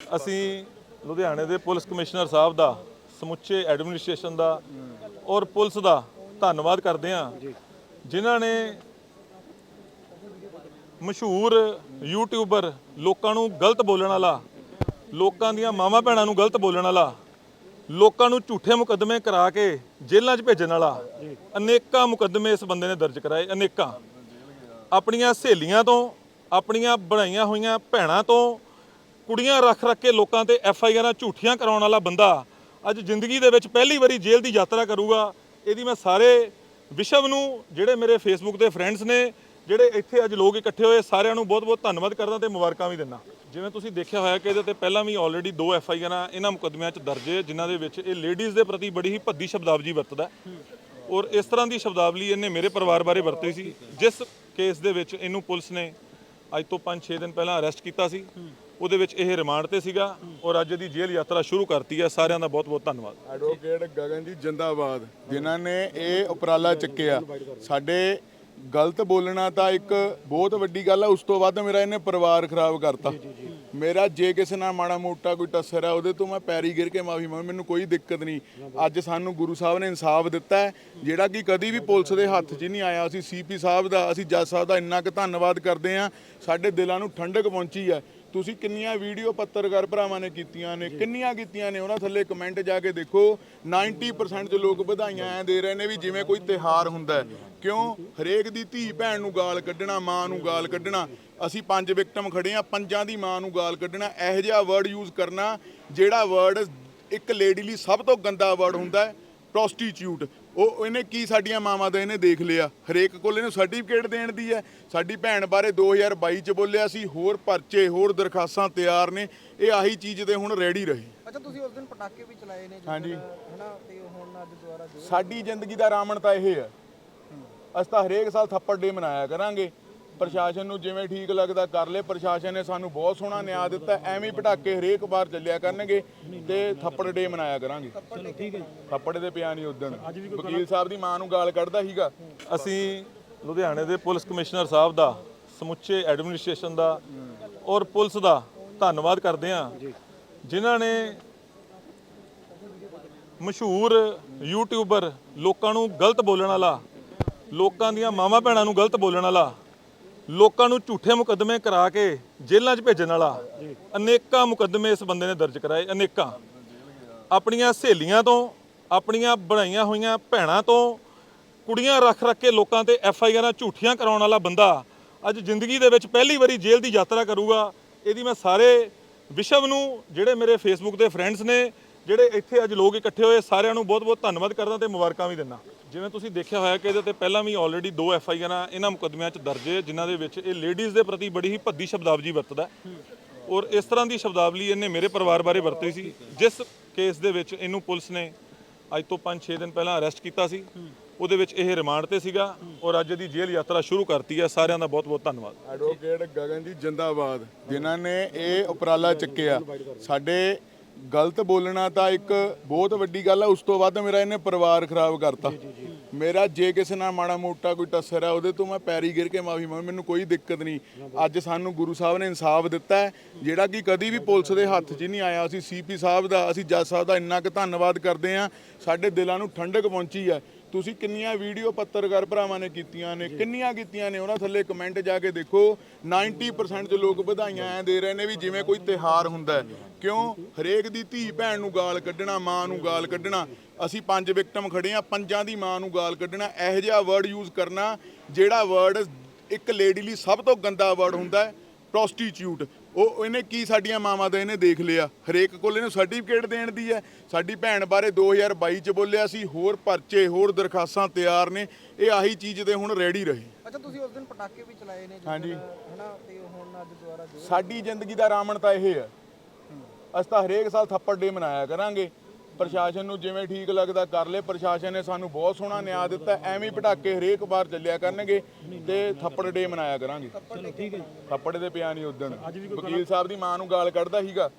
ਅਸੀਂ ਲੁਧਿਆਣੇ ਦੇ ਪੁਲਿਸ ਕਮਿਸ਼ਨਰ ਸਾਹਿਬ ਦਾ ਸਮੁੱਚੇ ਐਡਮਿਨਿਸਟ੍ਰੇਸ਼ਨ ਦਾ ਔਰ ਪੁਲਿਸ ਦਾ ਧੰਨਵਾਦ ਕਰਦੇ ਹਾਂ ਜਿਨ੍ਹਾਂ ਨੇ ਮਸ਼ਹੂਰ ਯੂਟਿਊਬਰ ਲੋਕਾਂ ਨੂੰ ਗਲਤ ਬੋਲਣ ਵਾਲਾ ਲੋਕਾਂ ਦੀਆਂ ਮਾਵਾਂ ਭੈਣਾਂ ਨੂੰ ਗਲਤ ਬੋਲਣ ਵਾਲਾ ਲੋਕਾਂ ਨੂੰ ਝੂਠੇ ਮੁਕੱਦਮੇ ਕਰਾ ਕੇ ਜੇਲ੍ਹਾਂ 'ਚ ਭੇਜਣ ਵਾਲਾ ਅਨੇਕਾਂ ਮੁਕੱਦਮੇ ਇਸ ਬੰਦੇ ਨੇ ਦਰਜ ਕਰਾਏ ਅਨੇਕਾਂ। ਆਪਣੀਆਂ ਸਹੇਲੀਆਂ ਤੋਂ ਆਪਣੀਆਂ ਬਣਾਈਆਂ ਹੋਈਆਂ ਭੈਣਾਂ ਤੋਂ ਕੁੜੀਆਂ ਰੱਖ ਰੱਖ ਕੇ ਲੋਕਾਂ ਤੇ ਐਫ ਆਈ ਆਰਾਂ ਝੂਠੀਆਂ ਕਰਾਉਣ ਵਾਲਾ ਬੰਦਾ ਅੱਜ ਜ਼ਿੰਦਗੀ ਦੇ ਵਿੱਚ ਪਹਿਲੀ ਵਾਰੀ ਜੇਲ੍ਹ ਦੀ ਯਾਤਰਾ ਕਰੂਗਾ। ਇਹਦੀ ਮੈਂ ਸਾਰੇ ਵਿਸ਼ਵ ਨੂੰ, ਜਿਹੜੇ ਮੇਰੇ ਫੇਸਬੁੱਕ ਦੇ ਫਰੈਂਡਸ ਨੇ, ਜਿਹੜੇ ਇੱਥੇ ਅੱਜ ਲੋਕ ਇਕੱਠੇ ਹੋਏ, ਸਾਰਿਆਂ ਨੂੰ ਬਹੁਤ-ਬਹੁਤ ਧੰਨਵਾਦ ਕਰਦਾ ਤੇ ਮੁਬਾਰਕਾਂ ਵੀ ਦਿੰਦਾ। ਜਿਵੇਂ ਤੁਸੀਂ ਦੇਖਿਆ ਹੋਇਆ ਕਿ ਇਹਦੇ ਤੇ ਪਹਿਲਾਂ ਵੀ ਆਲਰੇਡੀ ਦੋ ਐਫ ਆਈ ਆਰਾਂ ਇਹਨਾਂ ਮੁਕੱਦਮਿਆਂ 'ਚ ਦਰਜ ਹੈ, ਜਿਨ੍ਹਾਂ ਦੇ ਵਿੱਚ ਇਹ ਲੇਡੀਜ਼ ਦੇ ਪ੍ਰਤੀ ਬੜੀ ਹੀ ਭੱਦੀ ਸ਼ਬਦਾਵਲੀ ਵਰਤਦਾ ਔਰ ਇਸ ਤਰ੍ਹਾਂ ਦੀ ਸ਼ਬਦਾਵਲੀ ਇਹਨੇ ਮੇਰੇ ਪਰਿਵਾਰ ਬਾਰੇ ਵਰਤੀ ਸੀ, ਜਿਸ ਕੇਸ ਦੇ ਵਿੱਚ ਇਹਨੂੰ ਪੁਲਿਸ ਨੇ ਅੱਜ ਤੋਂ 5-6 ਦਿਨ ਪਹਿਲਾਂ ਅਰੈਸਟ ਕੀਤਾ ਸੀ। ਉਹਦੇ ਵਿੱਚ ਇਹ ਰਿਮਾਂਡ ਤੇ ਸੀਗਾ ਔਰ ਅੱਜ ਇਹਦੀ ਜੇਲ੍ਹ ਯਾਤਰਾ ਸ਼ੁਰੂ ਕਰਤੀ ਹੈ। ਸਾਰਿਆਂ ਦਾ ਬਹੁਤ-ਬਹੁਤ ਧੰਨਵਾਦ। ਐਡਵੋਕੇਟ ਗਗਨ ਜੀ ਜਿੰਦਾਬਾਦ ਜਿਨ੍ਹਾਂ ਨੇ ਇਹ ਉਪਰਾਲਾ ਚੱਕਿਆ। ਸਾਡੇ ਗਲਤ ਬੋਲਣਾ ਤਾਂ ਇੱਕ ਬਹੁਤ ਵੱਡੀ ਗੱਲ ਹੈ ਉਸ ਤੋਂ ਵੱਧ ਮੇਰਾ ਇਹਨੇ ਪਰਿਵਾਰ ਖਰਾਬ ਕਰਤਾ। ਮੇਰਾ ਜੇ ਕਿਸੇ ਨਾਲ ਮਾੜਾ ਮੋਟਾ ਕੋਈ ਟੱਸਰ ਹੈ ਉਹਦੇ ਤੋਂ ਮੈਂ ਪੈਰੀ ਗਿਰ ਕੇ ਮਾਫੀ ਮੰਗ ਮੈਨੂੰ ਕੋਈ ਦਿੱਕਤ ਨਹੀਂ। ਅੱਜ ਸਾਨੂੰ ਗੁਰੂ ਸਾਹਿਬ ਨੇ ਇਨਸਾਫ ਦਿੱਤਾ ਹੈ ਜਿਹੜਾ ਕਿ ਕਦੀ ਵੀ ਪੁਲਿਸ ਦੇ ਹੱਥ 'ਚ ਨਹੀਂ ਆਇਆ। ਅਸੀਂ ਸੀਪੀ ਸਾਹਿਬ ਦਾ ਅਸੀਂ ਜੱਜ ਸਾਹਿਬ ਦਾ ਇੰਨਾ ਕੁ ਧੰਨਵਾਦ ਕਰਦੇ ਹਾਂ। ਸਾਡੇ ਦਿਲਾਂ ਨੂੰ ਠੰਡਕ ਪਹੁੰਚੀ ਹੈ। ਤੁਸੀਂ ਕਿੰਨੀਆਂ ਵੀਡੀਓ ਪੱਤਰਕਾਰ ਭਰਾਵਾਂ ਨੇ ਕੀਤੀਆਂ ਨੇ ਕਿੰਨੀਆਂ ਕੀਤੀਆਂ ਨੇ ਉਹਨਾਂ ਥੱਲੇ ਕਮੈਂਟ ਜਾ ਕੇ ਦੇਖੋ 90% ਚ ਲੋਕ ਵਧਾਈਆਂ ਐ ਦੇ ਰਹੇ ਨੇ ਵੀ ਜਿਵੇਂ ਕੋਈ ਤਿਹਾਰ ਹੁੰਦਾ। ਕਿਉਂ? ਹਰੇਕ ਦੀ ਧੀ ਭੈਣ ਨੂੰ ਗਾਲ ਕੱਢਣਾ ਮਾਂ ਨੂੰ ਗਾਲ ਕੱਢਣਾ। ਅਸੀਂ ਪੰਜ ਵਿਕਟਮ ਖੜੇ ਆ ਪੰਜਾਂ ਦੀ ਮਾਂ ਨੂੰ ਗਾਲ ਕੱਢਣਾ ਇਹੋ ਜਿਹਾ ਵਰਡ ਯੂਜ਼ ਕਰਨਾ ਜਿਹੜਾ ਵਰਡ ਇੱਕ ਲੇਡੀ ਲਈ ਸਭ ਤੋਂ ਗੰਦਾ ਵਰਡ ਹੁੰਦਾ ਹੈ ਪ੍ਰੋਸਟੀਟਿਊਟ ਉਹ ਇਹਨੇ ਕੀ ਸਾਡੀਆਂ ਮਾਵਾਂ ਦਾ ਇਹਨੇ ਦੇਖ ਲਿਆ? ਹਰੇਕ ਕੋਲ ਇਹਨੂੰ ਸਰਟੀਫਿਕੇਟ ਦੇਣ ਦੀ ਹੈ। ਸਾਡੀ ਭੈਣ ਬਾਰੇ 2022 ਚ ਬੋਲਿਆ ਸੀ ਹੋਰ ਪਰਚੇ ਹੋਰ ਦਰਖਾਸਤਾਂ ਤਿਆਰ ਨੇ। ਇਹ ਆਹੀ ਚੀਜ਼ ਦੇ ਹੁਣ ਰੈਡੀ ਰਹੇ। ਅੱਛਾ ਤੁਸੀਂ ਉਸ ਦਿਨ ਪਟਾਕੇ ਵੀ ਚਲਾਏ ਨੇ ਹਾਂਜੀ। ਹਨਾ ਤੇ ਹੁਣ ਅੱਜ ਦੁਬਾਰਾ ਜੋ ਸਾਡੀ ਜ਼ਿੰਦਗੀ ਦਾ ਰਾਮਣ ਤਾਂ ਇਹ ਹੈ। ਅਸੀਂ ਤਾਂ ਹਰੇਕ ਸਾਲ ਥੱਪੜ ਡੇ ਮਨਾਇਆ ਕਰਾਂਗੇ। ਪ੍ਰਸ਼ਾਸਨ ਨੂੰ ਜਿਵੇਂ ਠੀਕ ਲੱਗਦਾ ਕਰ ਲੇ। ਪ੍ਰਸ਼ਾਸਨ ਨੇ ਸਾਨੂੰ ਬਹੁਤ ਸੋਹਣਾ ਨਿਆਂ ਦਿੱਤਾ। ਐਵੇਂ ਪਟਾਕੇ ਹਰੇਕ ਵਾਰ ਚੱਲਿਆ ਕਰਨਗੇ ਤੇ ਥੱਪੜ ਡੇ ਮਨਾਇਆ ਕਰਾਂਗੇ। ਚਲੋ ਠੀਕ ਹੈ ਥੱਪੜ ਦੇ ਪਿਆ ਨਹੀਂ ਉਦਣ ਵਕੀਲ ਸਾਹਿਬ ਦੀ ਮਾਂ ਨੂੰ ਗਾਲ ਕੱਢਦਾ ਸੀਗਾ। ਅਸੀਂ ਲੁਧਿਆਣੇ ਦੇ ਪੁਲਿਸ ਕਮਿਸ਼ਨਰ ਸਾਹਿਬ ਦਾ, ਸਮੁੱਚੇ ਐਡਮਿਨਿਸਟ੍ਰੇਸ਼ਨ ਦਾ ਔਰ ਪੁਲਿਸ ਦਾ ਧੰਨਵਾਦ ਕਰਦੇ ਹਾਂ। ਜਿਨ੍ਹਾਂ ਨੇ ਮਸ਼ਹੂਰ ਯੂਟਿਊਬਰ ਲੋਕਾਂ ਨੂੰ ਗਲਤ ਬੋਲਣ ਵਾਲਾ, ਲੋਕਾਂ ਦੀਆਂ ਮਾਵਾਂ ਭੈਣਾਂ ਨੂੰ ਗਲਤ ਬੋਲਣ ਵਾਲਾ ਲੋਕਾਂ ਨੂੰ ਝੂਠੇ ਮੁਕੱਦਮੇ ਕਰਾ ਕੇ ਜੇਲ੍ਹਾਂ 'ਚ ਭੇਜਣ ਵਾਲਾ। ਅਨੇਕਾਂ ਮੁਕੱਦਮੇ ਇਸ ਬੰਦੇ ਨੇ ਦਰਜ ਕਰਾਏ, ਅਨੇਕਾਂ। ਆਪਣੀਆਂ ਸਹੇਲੀਆਂ ਤੋਂ, ਆਪਣੀਆਂ ਬਣਾਈਆਂ ਹੋਈਆਂ ਭੈਣਾਂ ਤੋਂ, ਕੁੜੀਆਂ ਰੱਖ ਰੱਖ ਕੇ ਲੋਕਾਂ ਤੇ ਐਫ ਆਈ ਆਰਾਂ ਝੂਠੀਆਂ ਕਰਾਉਣ ਵਾਲਾ ਬੰਦਾ ਅੱਜ ਜ਼ਿੰਦਗੀ ਦੇ ਵਿੱਚ ਪਹਿਲੀ ਵਾਰੀ ਜੇਲ੍ਹ ਦੀ ਯਾਤਰਾ ਕਰੂਗਾ। ਇਹਦੀ ਮੈਂ ਸਾਰੇ ਵਿਸ਼ਵ ਨੂੰ, ਜਿਹੜੇ ਮੇਰੇ ਫੇਸਬੁੱਕ ਦੇ ਫਰੈਂਡਸ ਨੇ ਜਿਹੜੇ ਇੱਥੇ ਅੱਜ ਲੋਕ ਇਕੱਠੇ ਹੋਏ, ਸਾਰਿਆਂ ਨੂੰ ਬਹੁਤ-ਬਹੁਤ ਧੰਨਵਾਦ ਕਰਦਾ ਤੇ ਮੁਬਾਰਕਾਂ ਵੀ ਦਿੰਦਾ। ਜਿਵੇਂ ਤੁਸੀਂ ਦੇਖਿਆ ਹੋਇਆ ਕਿ ਇਹਦੇ ਤੇ ਪਹਿਲਾਂ ਵੀ ਆਲਰੇਡੀ ਦੋ ਐਫ ਆਈ ਆਰਾਂ ਇਹਨਾਂ ਮੁਕੱਦਮਿਆਂ 'ਚ ਦਰਜ ਹੈ, ਜਿਨ੍ਹਾਂ ਦੇ ਵਿੱਚ ਇਹ ਲੇਡੀਜ਼ ਦੇ ਪ੍ਰਤੀ ਬੜੀ ਹੀ ਭੱਦੀ ਸ਼ਬਦਾਵਲੀ ਵਰਤਦਾ ਔਰ ਇਸ ਤਰ੍ਹਾਂ ਦੀ ਸ਼ਬਦਾਵਲੀ ਇਹਨੇ ਮੇਰੇ ਪਰਿਵਾਰ ਬਾਰੇ ਵਰਤੀ ਸੀ। ਜਿਸ ਕੇਸ ਦੇ ਵਿੱਚ ਇਹਨੂੰ ਪੁਲਿਸ ਨੇ ਅੱਜ ਤੋਂ 5-6 ਦਿਨ ਪਹਿਲਾਂ ਅਰੈਸਟ ਕੀਤਾ ਸੀ। ਉਹਦੇ ਵਿੱਚ ਇਹ ਰਿਮਾਂਡ ਤੇ ਸੀਗਾ ਔਰ ਅੱਜ ਇਹਦੀ ਜੇਲ੍ਹ ਯਾਤਰਾ ਸ਼ੁਰੂ ਕਰਤੀ ਹੈ। ਸਾਰਿਆਂ ਦਾ ਬਹੁਤ-ਬਹੁਤ ਧੰਨਵਾਦ। ਐਡਵੋਕੇਟ ਗਗਨ ਜੀ ਜਿੰਦਾਬਾਦ, ਜਿਨ੍ਹਾਂ ਨੇ ਇਹ ਉਪਰਾਲਾ ਚੱਕਿਆ। ਸਾਡੇ ਗਲਤ ਬੋਲਣਾ ਤਾਂ ਇੱਕ ਬਹੁਤ ਵੱਡੀ ਗੱਲ ਹੈ ਉਸ ਤੋਂ ਵੱਧ ਮੇਰਾ ਇਹਨੇ ਪਰਿਵਾਰ ਖਰਾਬ ਕਰਤਾ। ਮੇਰਾ ਜੇ ਕਿਸੇ ਨਾਲ ਮਾੜਾ ਮੋਟਾ ਕੋਈ ਟੱਸਰ ਹੈ ਉਹਦੇ ਤੋਂ ਮੈਂ ਪੈਰੀ ਗਿਰ ਕੇ ਮਾਫੀ ਮੰਗ ਮੈਨੂੰ ਕੋਈ ਦਿੱਕਤ ਨਹੀਂ। ਅੱਜ ਸਾਨੂੰ ਗੁਰੂ ਸਾਹਿਬ ਨੇ ਇਨਸਾਫ ਦਿੱਤਾ ਜਿਹੜਾ ਕਿ ਕਦੀ ਵੀ ਪੁਲਿਸ ਦੇ ਹੱਥ 'ਚ ਨਹੀਂ ਆਇਆ। ਅਸੀਂ ਸੀਪੀ ਸਾਹਿਬ ਦਾ ਅਸੀਂ ਜੱਜ ਸਾਹਿਬ ਦਾ ਇੰਨਾ ਕੁ ਧੰਨਵਾਦ ਕਰਦੇ ਹਾਂ ਸਾਡੇ ਦਿਲਾਂ ਨੂੰ ਠੰਡਕ ਪਹੁੰਚੀ ਹੈ। ਤੁਸੀਂ ਕਿੰਨੀਆਂ ਵੀਡੀਓ ਪੱਤਰਕਾਰ ਭਰਾਵਾਂ ਨੇ ਕੀਤੀਆਂ ਨੇ, ਕਿੰਨੀਆਂ ਕੀਤੀਆਂ ਨੇ, ਉਹਨਾਂ ਥੱਲੇ ਕਮੈਂਟ ਜਾ ਕੇ ਦੇਖੋ। 90% ਚ ਲੋਕ ਵਧਾਈਆਂ ਐ ਦੇ ਰਹੇ ਨੇ ਵੀ ਜਿਵੇਂ ਕੋਈ ਤਿਹਾਰ ਹੁੰਦਾ ਕਿਉਂ? ਹਰੇਕ ਦੀ ਧੀ ਭੈਣ ਨੂੰ ਗਾਲ ਕੱਢਣਾ, ਮਾਂ ਨੂੰ ਗਾਲ ਕੱਢਣਾ। ਅਸੀਂ ਪੰਜ ਵਿਕਟਮ ਖੜੇ ਆ, ਪੰਜਾਂ ਦੀ ਮਾਂ ਨੂੰ ਗਾਲ ਕੱਢਣਾ। ਇਹੋ ਜਿਹਾ ਵਰਡ ਯੂਜ਼ ਕਰਨਾ ਜਿਹੜਾ ਵਰਡ ਇੱਕ ਲੇਡੀ ਲਈ ਸਭ ਤੋਂ ਗੰਦਾ ਵਰਡ ਹੁੰਦਾ ਹੈ ਪ੍ਰੋਸਟੀਟਿਊਟ ਉਹ ਇਹਨੇ ਕੀ ਸਾਡੀਆਂ ਮਾਵਾਂ ਦਾ ਇਹਨੇ ਦੇਖ ਲਿਆ? ਹਰੇਕ ਕੋਲ ਇਹਨੂੰ ਸਰਟੀਫਿਕੇਟ ਦੇਣ ਦੀ ਹੈ। ਸਾਡੀ ਭੈਣ ਬਾਰੇ 2022 ਚ ਬੋਲਿਆ ਸੀ ਹੋਰ ਪਰਚੇ ਹੋਰ ਦਰਖਾਸਤਾਂ ਤਿਆਰ ਨੇ। ਇਹ ਆਹੀ ਚੀਜ਼ ਦੇ ਹੁਣ ਰੈਡੀ ਰਹੇ। ਅੱਛਾ ਤੁਸੀਂ ਉਸ ਦਿਨ ਪਟਾਕੇ ਵੀ ਚਲਾਏ ਨੇ ਹਾਂਜੀ। ਹਨਾ ਤੇ ਹੁਣ ਅੱਜ ਦੁਬਾਰਾ ਸਾਡੀ ਜ਼ਿੰਦਗੀ ਦਾ ਰਾਮਣ ਤਾਂ ਇਹ ਹੈ। ਅਸੀਂ ਤਾਂ ਹਰੇਕ ਸਾਲ ਥੱਪੜ ਡੇ ਮਨਾਇਆ ਕਰਾਂਗੇ। ਪ੍ਰਸ਼ਾਸਨ ਨੂੰ ਜਿਵੇਂ ਠੀਕ ਲੱਗਦਾ ਕਰ ਲੇ। ਪ੍ਰਸ਼ਾਸਨ ਨੇ ਸਾਨੂੰ ਬਹੁਤ ਸੋਹਣਾ ਨਿਆਂ ਦਿੱਤਾ। ਐਵੇਂ ਪਟਾਕੇ ਹਰੇਕ ਵਾਰ ਚੱਲਿਆ ਕਰਨਗੇ ਤੇ ਥੱਪੜ ਡੇ ਮਨਾਇਆ ਕਰਾਂਗੇ। ਚਲੋ ਠੀਕ ਹੈ ਜੀ। ਥੱਪੜ ਦੇ ਪਿਆ ਨਹੀਂ ਉਦਣ ਵਕੀਲ ਸਾਹਿਬ ਦੀ ਮਾਂ ਨੂੰ ਗਾਲ ਕੱਢਦਾ ਸੀਗਾ।